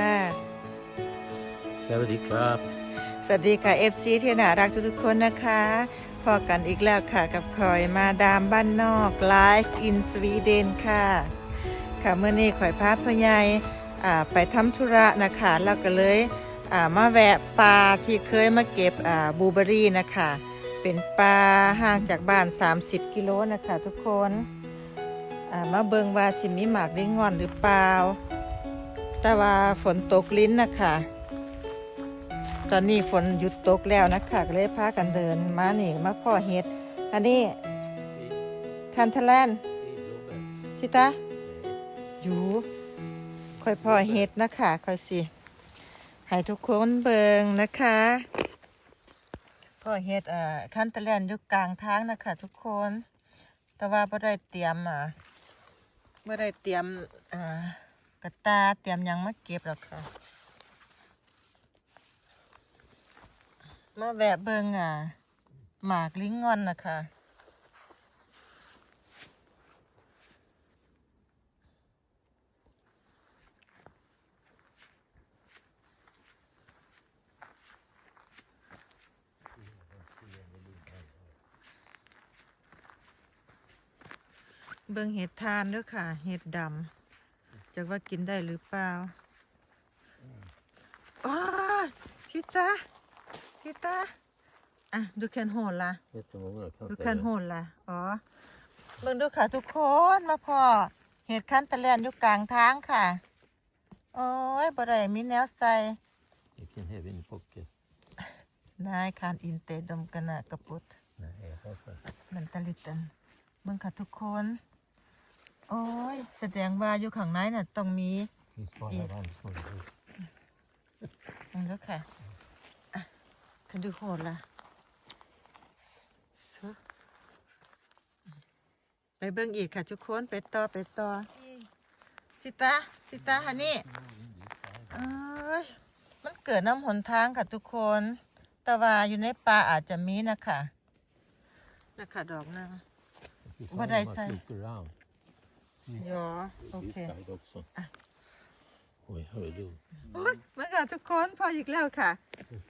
่ะสวัสดีครับ สวัสดีค่ะ FC ที่น่ารักทุกๆคนนะคะพอกันอีกแล้วค่ะกับคอยมาดามบ้านนอก Live in Sweden ค่ะ ค่ะเมื่อนี้ข่อยพาพ่อใหญ่ไปทำธุระนะคะแล้วก็เลยมาแวะปลาที่เคยมาเก็บบูเบอรี่นะคะ เป็นปลาห่างจากบ้าน 30 กิโลนะคะทุกคนมาเบิงว่าสิมีหมากได้งอนหรือเปล่า แต่ว่าฝนตกลิ้นนะคะ ตอนนี้ฝนหยุดตกแล้วนะคะก็เลยพากันเดินมานี่มาพ่อเห็ด อันนี้คันทแลนทิตาอยู่ค่อยพ่อเห็ดนะคะค่อยสิให้ทุกคนเบิงนะคะพ่อเห็ดอ่าคันทแลนอยู่กลางทางนะคะ ทุกคน แต่ว่าบ่ได้เตรียมอ่าบ่ได้เตรียมอ่า กระตาเตรียมยังมาเก็บหรอกค่ะ มาแวะเบิงอะ หมากลิงงอนนะคะเบิงเห็ดทานด้วยค่ะ เห็ดดำ จากว่ากินได้หรือเปล่าอ๋อทิตาทิตาอะดูแคนโหนละดูแคนโหนละอ๋อเบิ่งดูค่ะทุกคนมาพอเห็ดคันตะแลนอยู่กลางทางค่ะ โอ้ยบ่ได้มีแนวใส่ You can have in pocket. นายคานอินเตดมกันนะกระปุด Nej, jag har fått. นันตะลิตันเบิ่งค่ะทุกคน โอ้ยแสดงว่าอยู่ข้างในน่ะต้องมี Finns bara Ja. randsmål. นั่นแล้วค่ะอะคันดูโหดละซึไปเบิ่งอีกค่ะทุกคน ไปต่อไปต่อทิตาทิตาฮันนี่เอ้ยมันเกิดน้ำหนทางค่ะทุกคน แต่ว่าอยู่ในป่าอาจจะมีนะคะนะคะดอกนึง You Vad får det bara säger. look around. ยอโอ This เค side också. Oj, hör du. โอ้ยมาค่ะทุกคนพออีกแล้วค่ะ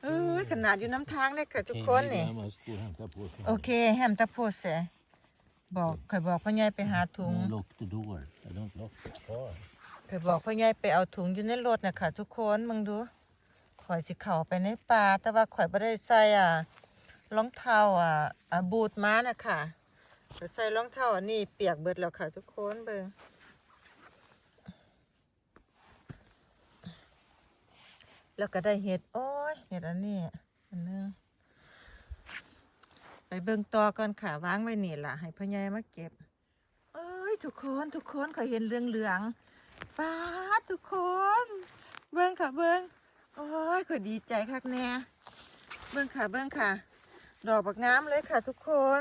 เอ้ยขนาดอยู่น้ำทางเลยค่ะทุกคนนี่ Jag måste gå och hämta på sig. โอเคแฮมตะโพดเสบอกเคยบอกพ่อใหญ่ไปหาถุง Don't lock the door. I don't lock the car. เคยบอกพ่อใหญ่ไปเอาถุงอยู่ในรถนะคะทุกคนมึงดูข่อยสิเข่าไปในป่าแต่ว่าข่อยไม่ได้ใส่อะรองเท้าอะอะบูทม้านะคะแต่ ใส่รองเท้าอันนี้เปียกเบิดแล้วค่ะทุกคนเบิงแล้วก็ได้เห็ดโอ้ยเห็ดอันนี้อันนึงไปเบิ่งต่อก่อนค่ะวางไว้นี่ล่ะ ให้พ่อใหญ่มาเก็บ เอ้ยทุกคนทุกคนขอยเห็นเหลืองเหลืองๆป้าดทุกคน เบิ่งค่ะเบิ่งโอ้ยขอยดีใจคักแน่เบิ่งค่ะเบิ่งค่ะ ดอกบักงามเลยค่ะทุกคน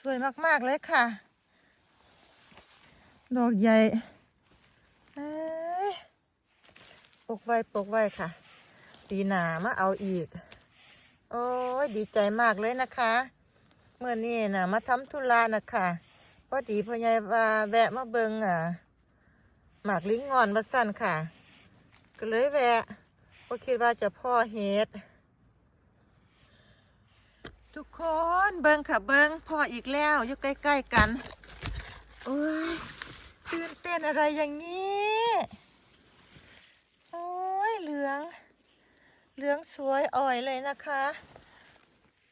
สวยมาก ๆ เลยค่ะ ดอกใหญ่เอ้ยปกไว้ปกไว้ค่ะ ปีหนามาเอาอีก โอ้ยดีใจมากเลยนะคะ เมื่อนี้นะมาทำธุระนะคะพอดีพ่อใหญ่ว่าแวะมาเบิงอะหมากลิงงอนมาสั่นค่ะ ก็เลยแวะก็คิดว่าจะพ่อเฮ็ด ทุกคนเบิงค่ะเบิงพ่ออีกแล้วอยู่ใกล้ ๆกันโอ้ยตื่นเต้นอะไรอย่างนี้ โอ้ยเหลือง เหลืองสวยอ่อยเลยนะคะ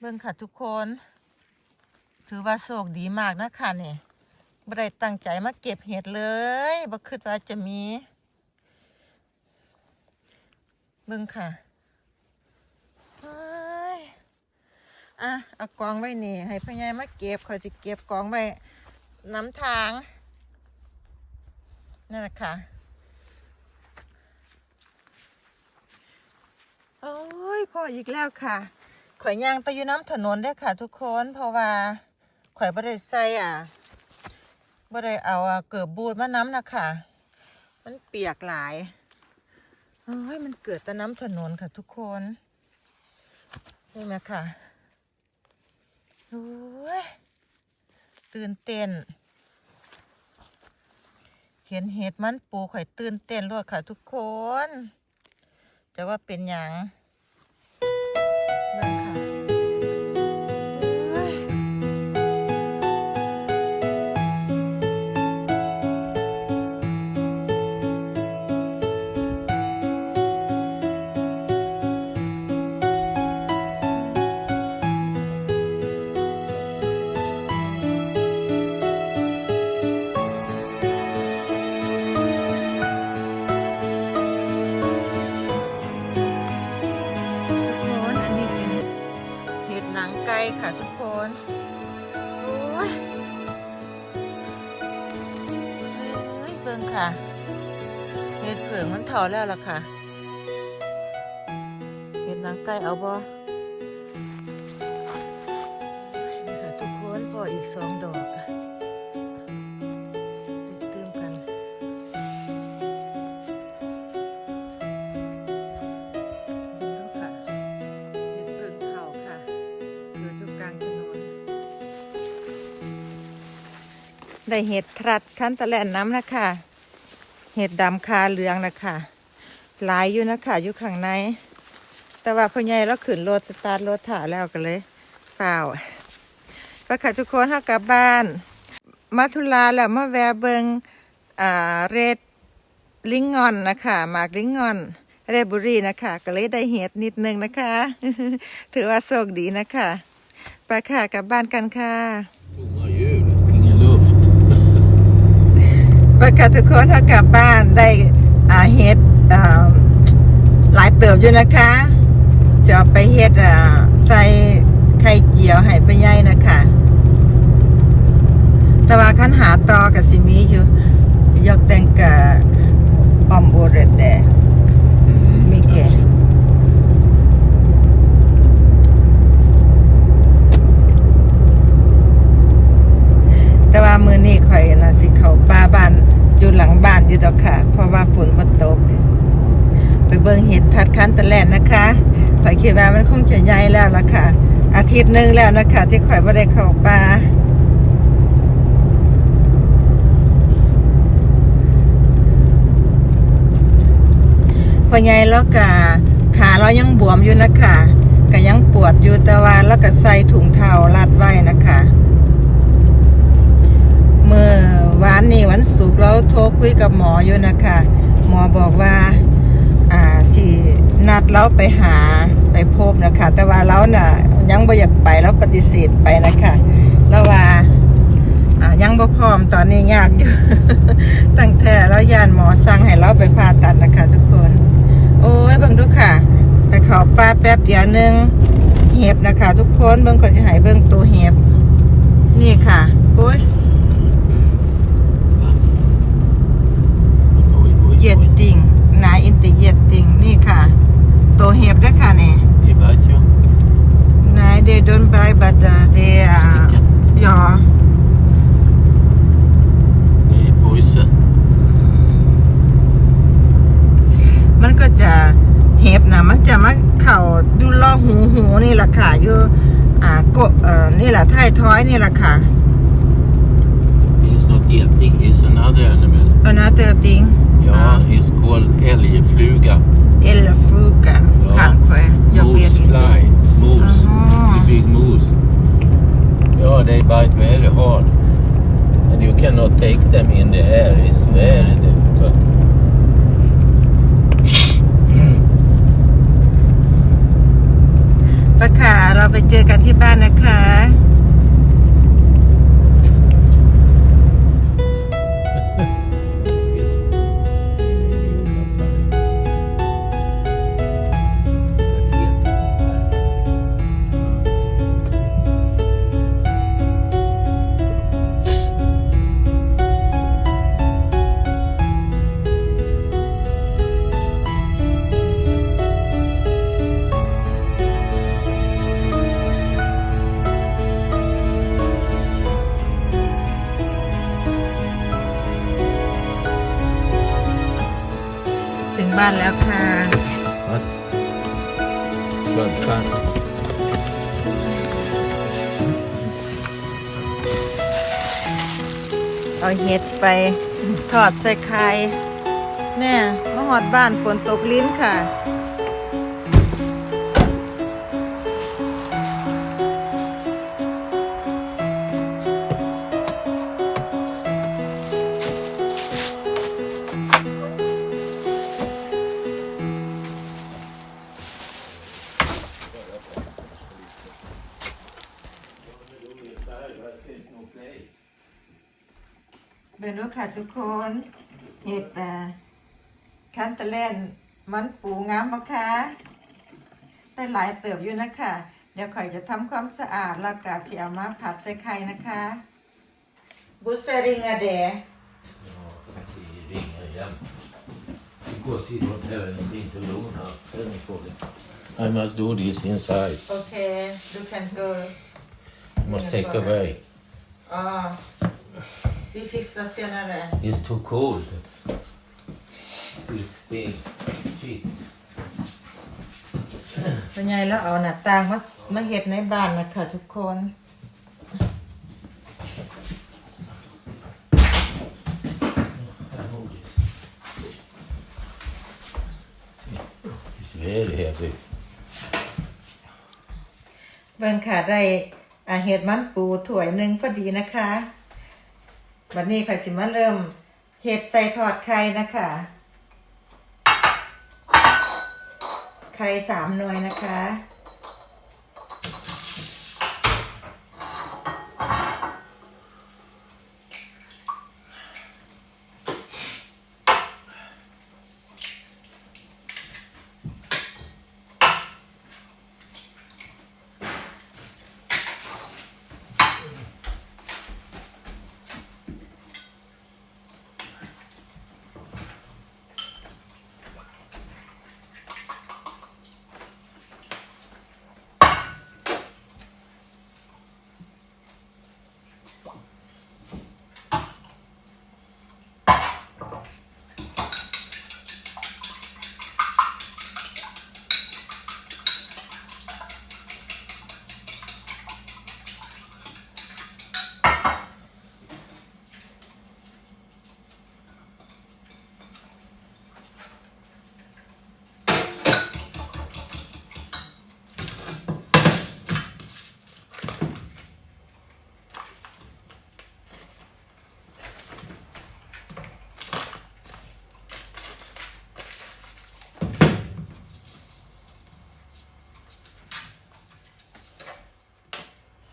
เบิ่งค่ะทุกคน ถือว่าโชคดีมากนะคะเนี่ยบ่ไดตั้งใจมาเก็บเห็ดเลยบ่คิดว่าจะมี เบิ่งค่ะเฮ้ย อะเอากองไว้นี่ให้พ่อใหญ่มาเก็บคอยจะเก็บกองไว้น้ำทางนั่นแหละค่ะโอ้ยพ่ออีกแล้วค่ะ ข่อยยางไปอยู่น้ำถนนได้ค่ะ ทุกคนเพราะว่าข่อยบ่ได้ใส่อะบ่ได้เอาอะเกิบบูดมาน้ำนะค่ะ มันเปียกหลายโอ้ยมันเกิดต่น้ำถนนค่ะทุกคนนี่ไหมค่ะ โอ้ยตื่นเต้น เห็นเห็ดมันปูข่อยตื่นเต้นรวดค่ะทุกคน จะว่าเป็นอย่างเบิ่งค่ะ งมันเถาแล้วล่ะค่ะเห็ดนังไก่เอาบ่ค่ะทุกคนพออีกสองดอกค่ะเติมกันดูค่ะเห็ดเพิงเถาค่ะเกิดอยู่กลางถนนได้เห็ดทรัดคันตะแลนน้ำนะคะ เห็ดดำคาเหลืองนะคะหลายอยู่นะคะอยู่ข้างใน แต่ว่าพ่อใหญ่เราขึ้นรถสตาร์ทรถถ่าแล้วกันเลยเปล่าไปค่ะทุกคนเข้ากลับบ้าน มาทุลาแล้วมาแวะเบิงอ่าเรดลิงงอนนะคะหมากลิงงอน เรดบุรีนะคะ ก็เลยได้เห็ดนิดนึงนะคะ ถือว่าโชคดีนะคะ ไปค่ะกลับบ้านกันค่ะ ปค่ะทุกคนถ้ากลับบ้านได้อ่าเห็ดอ่าหลายเติบอยู่นะคะ จะเอาไปเห็ดอ่าใส่ไข่เจียวให้ไปย่ายนะคะ แต่ว่าขั้นหาต่อกับสิมีอยู่ยกแต่งกับออมโอเรดแด Mm, Mycket. kanske. แต่ว่ามือนี้ข่อยนะสิเขาป้าบ้าน อยู่หลังบ้านอยู่ดอกค่ะ เพราะว่าฝนมันตก ไปเบิ่งเห็ดทัดคันตะแลนนะคะข่อยคิดว่ามันคงจะใหญ่แล้วล่ะค่ะ อาทิตย์หนึ่งแล้วนะคะ ที่ข่อยบ่ได้เข้าป่าพอใหญ่แล้วก็ขาเรายังบวมอยู่นะคะก็ยังปวดอยู่แต่ว่าแล้วก็ใส่ถุงเท้ารัดไว้นะคะเมื่อ วานนี้วันศุกร์เราโทรคุยกับหมออยู่นะคะ หมอบอกว่าอ่าสินัดเราไปหาไปพบนะคะ แต่ว่าเราน่ะยังบ่อยากไปเราปฏิเสธไปนะคะแล้วว่าอ่ายังบ่พร้อมตอนนี้ยากอยู่ตั้งแต่เรายานหมอสั่งให้เราไปผ่าตัดนะคะ ทุกคน โอ้ยเบิ่งดูค่ะไปขาป้าแป๊บเดียวหนึงเห็บนะคะ ทุกคนเบิ่งก็จะหายเบิ่งตัวเห็บนี่ค่ะโอ้ย Oj, oj, oj. เย็ดติงนายอินติเย็ดติงนี่ค่ะตัวเห็บด้วยค่ะนี่ I Bergtjärn. นายเดดนบายบัดเดอ่ายอ I Boise. มันก็จะเห็บนะมันจะมาเข่าดูล่อหูหูนี่แหละค่ะอยู่อ่ากบเอ่อนี่แหละท้ายท้อยนี่แหละค่ะ Finns något geting, is another animal. อันนั้นเตอร์ติง Ja, is called älgfluga. เอลฟรูกะขันแควอยกเวียน Moose fly. Moose. Aha. The big moose. Ja, they bite very hard. And you cannot take them in the air. It's very difficult. ปะค่ะเราไปเจอกันที่บ้านนะ บ้านแล้วค่ะ What? Svalkar. ไปเอาเห็ดไปทอดใส่ไข่แม่มาหอดบ้านฝนตกลิ้นค่ะ เบนูค่ะทุกคนเห็ดอ่าคันตะแลนมันปูงามปะคะได้หลายเติบอยู่นะคะ เดี๋ยวข่อยจะทำความสะอาดแล้วก็สิเอามาผัดใส่ไข่นะคะบุษริงอะเด Ja, vi ringer igen. Because he don't have anything to loan out. Then he call it. I must do this inside. โอเค ดู can go You must take away. อ๋อ พี่ฟิกซ์เซียนอะไร It's too cold. This thing. Shit. เป็นไงแล้วเอาหน้าต่างมามาเห็ดในบ้านนะคะทุกคน I know this. It's very heavy. เบิ่งค่ะได้อาเห็ดมันปูถ้วยหนึ่งพอดีนะคะ วันนี้ข่อยสิมาเริ่มเห็ดใส่ทอดไข่นะคะ ไข่สามหน่วยนะคะ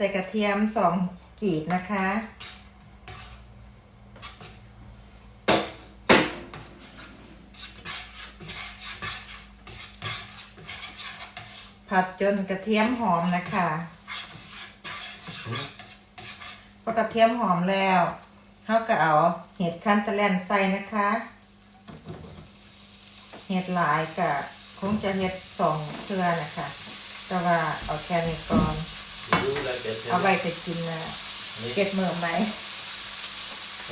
ส่กระเทียมสองกีบนะคะ ผัดจนกระเทียมหอมนะคะพอกระเทียมหอมแล้วเขาก็เอาเห็ดคันตะแลนใส่นะคะ เห็ดหลายกะคงจะเห็ดสองเครือนะคะ แต่ว่าเอาแค่นี้ก่อน You do like that. เอาไว้จะกินนะเก็บเมื่อไหม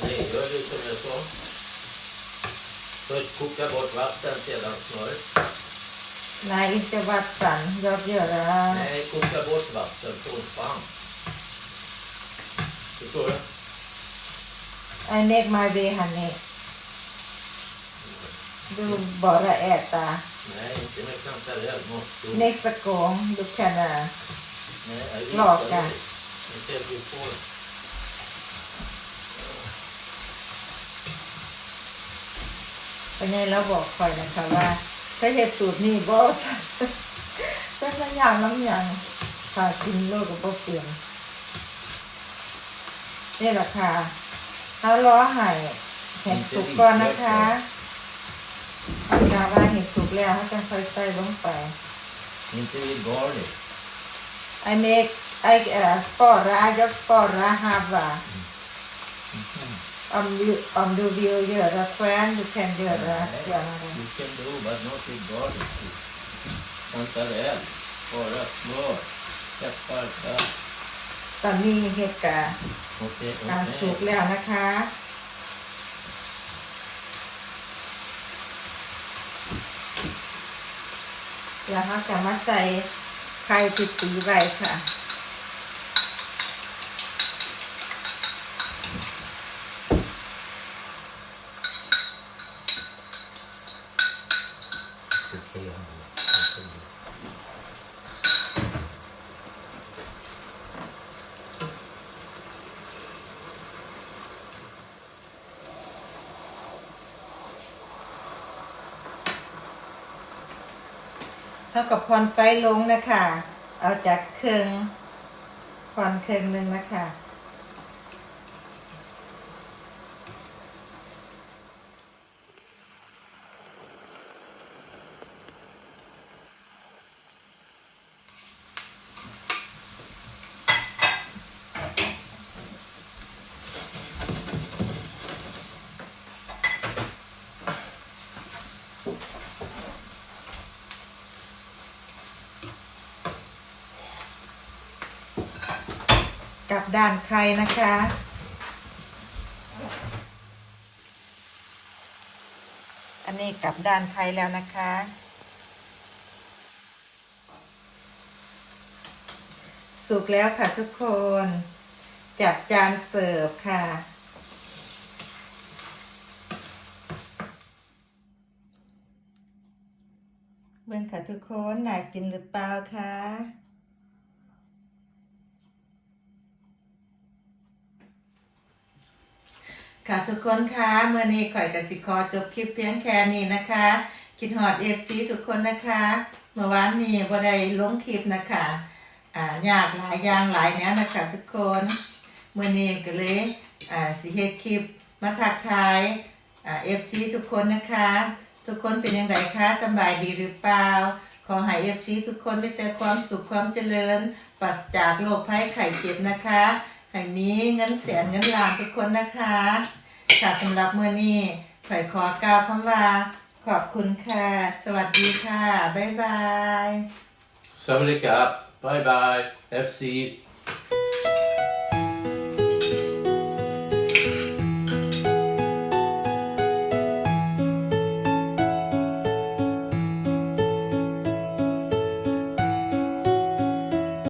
Nej, gör du som jag sa. Först koka bort vatten, sedan smör. นายอินเตวัตสันยอดเยอะแล้ว Nej, koka bort vatten från spann. Förstår du? I make my way honey ดูบอระแอดตา Nej, inte med kantarell. Måste du. เน็กสโกงดูแค่น่ะ Nej, jag vet Raka. det. Jag ser du får. เป็นไงเราบอกคอยนะคะว่า ถ้าเห็ดสูตรนี่บอสแต่ละอย่างน้ำอย่างค่ะกินโลกกับบ่เปลี่ยนนี่แหละค่ะเอาล้อไห่เห็ดสุกก่อนนะคะเอากาว่าเห็ดสุกแล้วเขาจะค่อยใส่ลงไป Inte vid garlic. I make I uh, spara jag sparar halva om du om du vill göra själv du kan göra senare You can do, but not with garlic. Kantarell. Bara smör. Peppar, salt. ตอนนี้เห็ดกะ Okej, อ่าสุก okej. แล้วนะคะ แล้วเราจะมาใส่ไข่ที่ตีไว้ค่ะเเท่ากับพรไฟลงนะคะ เอาจากเครื่องพรเครื่องหนึ่งนะคะ กับด้านใครนะคะ อันนี้กับด้านใครแล้วนะคะ สุกแล้วค่ะทุกคน จัดจานเสิร์ฟค่ะเบิ่งค่ะทุกคนน่ากินหรือเปล่าคะ ค่ะทุกคนคะเมื่อนี้ข่อยกับสิคอจบคลิปเพียงแค่นี้นะคะ คิดหอดเอฟซีทุกคนนะคะ เมื่อวานนี้บ่ได้ลงคลิปนะคะอ่ายากหลายอย่างหลายแนวนะคะทุกคนเมื่อนี้ก็เลยอ่าสิเฮ็ดคลิปมาทักทายอ่าเอฟซีทุกคนนะคะ ทุกคนเป็นยังไงคะสบายดีหรือเปล่า ขอให้เอฟซีทุกคนมีแต่ความสุขความเจริญปราศจากโรคภัยไข้เจ็บนะคะ ให้มีเงินแสนเงินล้านทุกคนนะคะค่ะสำหรับเมื่อนี้ข่อยขอกล่าวคำว่า ขอบคุณค่ะ สวัสดีค่ะ บ๊ายบาย Sawadee Bye bye. FC